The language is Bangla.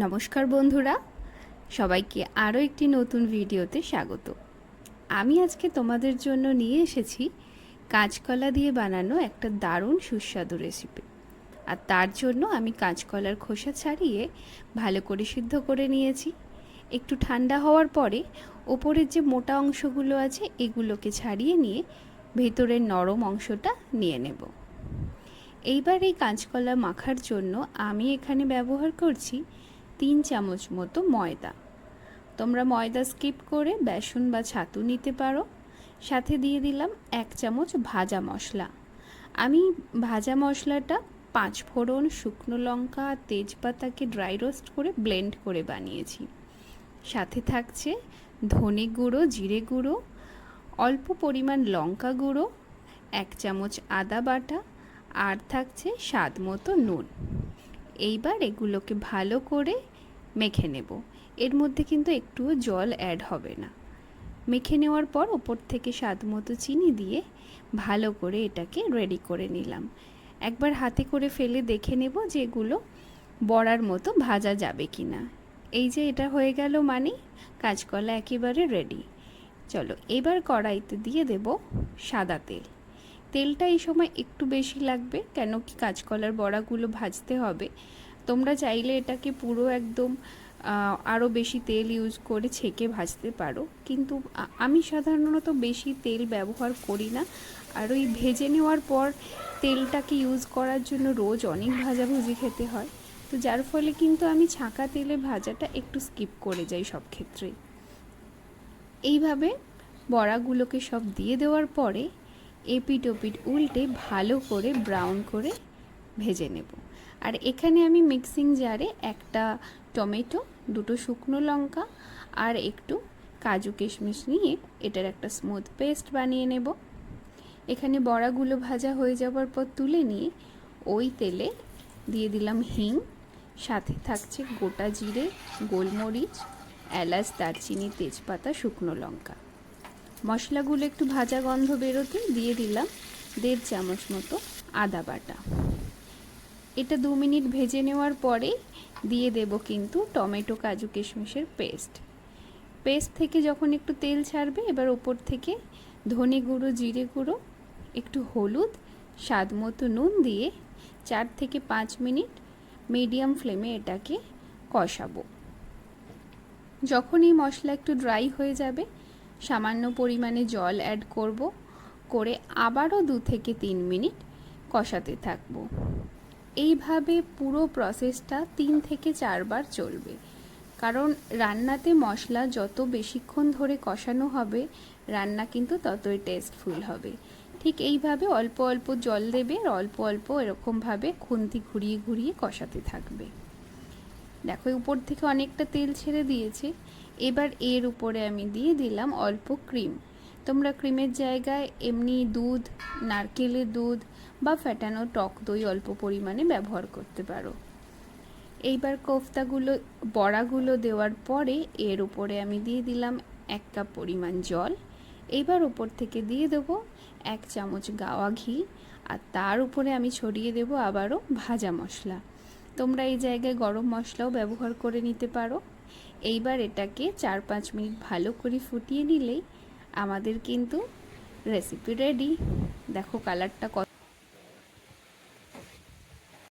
নমস্কার বন্ধুরা, সবাইকে আরও একটি নতুন ভিডিওতে স্বাগত। আমি আজকে তোমাদের জন্য নিয়ে এসেছি কাঁচকলা দিয়ে বানানো একটা দারুণ সুস্বাদু রেসিপি আর তার জন্য আমি কাঁচকলার খোসা ছাড়িয়ে ভালো করে সিদ্ধ করে নিয়েছি। একটু ঠান্ডা হওয়ার পরে ওপরের যে মোটা অংশগুলো আছে এগুলোকে ছাড়িয়ে নিয়ে ভেতরের নরম অংশটা নিয়ে নেব। এইবার এই কাঁচকলা মাখার জন্য আমি এখানে ব্যবহার করছি তিন চামচ মতো ময়দা। তোমরা ময়দা স্কিপ করে বেসন বা ছাতু নিতে পারো। সাথে দিয়ে দিলাম এক চামচ ভাজা মশলা। আমি ভাজা মশলাটা পাঁচ ফোড়ন শুকনো লঙ্কা তেজপাতাকে ড্রাই রোস্ট করে ব্লেন্ড করে বানিয়েছি। সাথে থাকছে ধনে গুঁড়ো, জিরে গুঁড়ো, অল্প পরিমাণ লঙ্কা গুঁড়ো, এক চামচ আদা বাটা আর থাকছে স্বাদ মতো নুন। এইবার এগুলোকে ভালো করে মেখে নেব। এর মধ্যে কিন্তু একটুও জল অ্যাড হবে না। মেখে নেওয়ার পর ওপর থেকে স্বাদ মতো চিনি দিয়ে ভালো করে এটাকে রেডি করে নিলাম। একবার হাতে করে ফেলে দেখে নেব যে এগুলো বড়ার মতো ভাজা যাবে কি না এই যে এটা হয়ে গেল মানে কাঁচকলা একেবারে রেডি চলো এবার কড়াইতে দিয়ে দেব সাদা তেল। তেলটা এই সময় একটু বেশি লাগবে কেন কি কাঁচকলার বড়াগুলো ভাজতে হবে। তোমরা চাইলে এটাকে পুরো একদম আরও বেশি তেল ইউজ করে ছেঁকে ভাজতে পারো। কিন্তু আমি সাধারণত বেশি তেল ব্যবহার করি না। আর ওই ভেজে নেওয়ার পর তেলটাকে ইউজ করার জন্য রোজ অনেক ভাজাভুজি খেতে হয়। তো যার ফলে কিন্তু আমি ছাঁকা তেলে ভাজাটা একটু স্কিপ করে যাই সব ক্ষেত্রেই এইভাবে বড়াগুলোকে সব দিয়ে দেওয়ার পরে এপিট ওপিট উল্টে ভালো করে ব্রাউন করে ভেজে নেব। আর এখানে আমি মিক্সিং জারে একটা টমেটো, দুটো শুকনো লঙ্কা আর একটু কাজু কিশমিশ নিয়ে এটার একটা স্মুথ পেস্ট বানিয়ে নেব। এখানে বড়াগুলো ভাজা হয়ে যাওয়ার পর তুলে নিয়ে ওই তেলে দিয়ে দিলাম হিং, সাথে থাকছে গোটা জিরে, গোলমরিচ, এলাচ, দারচিনি, তেজপাতা, শুকনো লঙ্কা। মশলাগুলো একটু ভাজা গন্ধ বেরোতে দিয়ে দিলাম দেড় চামচ মতো আদা বাটা। এটা দু মিনিট ভেজে নেওয়ার পরে দিয়ে দেব কিন্তু টমেটো কাজু কিশমিশের পেস্ট। পেস্ট থেকে যখন একটু তেল ছাড়বে, এবার ওপর থেকে ধনে গুঁড়ো, জিরে গুঁড়ো, একটু হলুদ, স্বাদ মতো নুন দিয়ে চার থেকে পাঁচ মিনিট মিডিয়াম ফ্লেমে এটাকে কষাবো। যখন এই মশলা একটু ড্রাই হয়ে যাবে, সামান্য পরিমাণে জল অ্যাড করব, করে আবারও দু থেকে তিন মিনিট কষাতে থাকব। এইভাবে পুরো প্রসেসটা তিন থেকে চারবার চলবে। কারণ রান্নাতে মশলা যত বেশিক্ষণ ধরে কষানো হবে, রান্না কিন্তু ততই টেস্টফুল হবে। ঠিক এইভাবে অল্প অল্প জল দেবে আর অল্প অল্প এরকমভাবে খুন্তি ঘুরিয়ে ঘুরিয়ে কষাতে থাকবে। দেখো, উপর থেকে অনেকটা তেল ছেড়ে দিয়েছে। এবার এর উপরে আমি দিয়ে দিলাম অল্প ক্রিম তোমরা ক্রিমের জায়গায় এমনি দুধ, নারকেলের দুধ বা ফ্যাটানো টক দই অল্প পরিমাণে ব্যবহার করতে পারো। এইবার কোফতাগুলো, বড়াগুলো দেওয়ার পরে এর উপরে আমি দিয়ে দিলাম এক কাপ পরিমাণ জল। এইবার ওপর থেকে দিয়ে দেব এক চামচ গাওয়া ঘি আর তার উপরে আমি ছড়িয়ে দেব আবারও ভাজা মশলা। তোমরা এই জায়গায় গরম মশলাও ব্যবহার করে নিতে পারো। এইবার এটাকে চার পাঁচ মিনিট ভালো করে ফুটিয়ে নিলেই আমাদের কিন্তু রেসিপি রেডি দেখো কালারটা কত